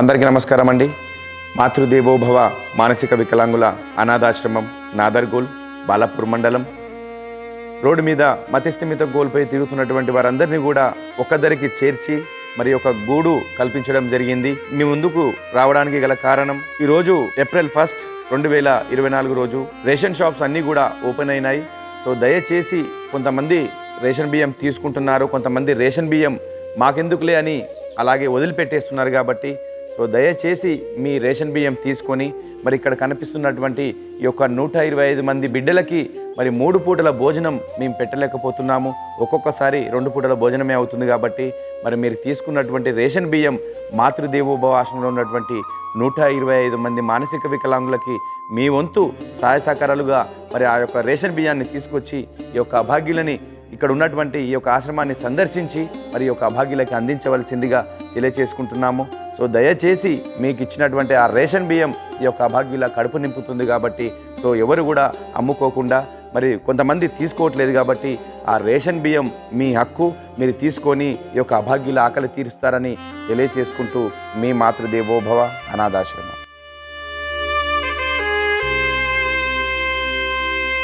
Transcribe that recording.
అందరికీ నమస్కారం అండి. మాతృదేవోభవ మానసిక వికలాంగుల అనాథాశ్రమం నాదర్గోల్ బాలాపూర్ మండలం. రోడ్డు మీద మతిస్థిమిత గోల్పై తిరుగుతున్నటువంటి వారందరినీ కూడా ఒక్కదరికి చేర్చి మరి ఒక గూడు కల్పించడం జరిగింది. మీ ముందుకు రావడానికి గల కారణం ఈరోజు ఏప్రిల్ ఫస్ట్ రెండు వేల ఇరవై నాలుగు రోజు రేషన్ షాప్స్ అన్నీ కూడా ఓపెన్ అయినాయి. సో దయచేసి కొంతమంది రేషన్ బియ్యం తీసుకుంటున్నారు కొంతమంది రేషన్ బియ్యం మాకెందుకులే అని అలాగే వదిలిపెట్టేస్తున్నారు కాబట్టి సో దయచేసి మీ రేషన్ బియ్యం తీసుకొని మరి ఇక్కడ కనిపిస్తున్నటువంటి ఈ యొక్క నూట ఇరవై ఐదు మంది బిడ్డలకి మరి మూడు పూటల భోజనం మేము పెట్టలేకపోతున్నాము. ఒక్కొక్కసారి రెండు పూటల భోజనమే అవుతుంది కాబట్టి మరి మీరు తీసుకున్నటువంటి రేషన్ బియ్యం మాతృదేవోభవ ఆశ్రమంలో ఉన్నటువంటి నూట ఇరవై ఐదు మంది మానసిక వికలాంగులకి మీ వంతు సహాయ సహకారాలుగా మరి ఆ యొక్క రేషన్ బియ్యాన్ని తీసుకొచ్చి ఈ యొక్క అభాగ్యులని ఇక్కడ ఉన్నటువంటి ఈ యొక్క ఆశ్రమాన్ని సందర్శించి మరి ఈ యొక్క అభాగ్యులకి అందించవలసిందిగా తెలియచేసుకుంటున్నాము. సో దయచేసి మీకు ఇచ్చినటువంటి ఆ రేషన్ బియ్యం ఈ యొక్క అభాగ్యుల కడుపు నింపుతుంది కాబట్టి సో ఎవరు కూడా అమ్ముకోకుండా మరి కొంతమంది తీసుకోవట్లేదు కాబట్టి ఆ రేషన్ బియ్యం మీ హక్కు మీరు తీసుకొని ఈ యొక్క అభాగ్యుల ఆకలి తీరుస్తారని తెలియచేసుకుంటూ మీ మాతృదేవోభవ అనాథాశ్రమం.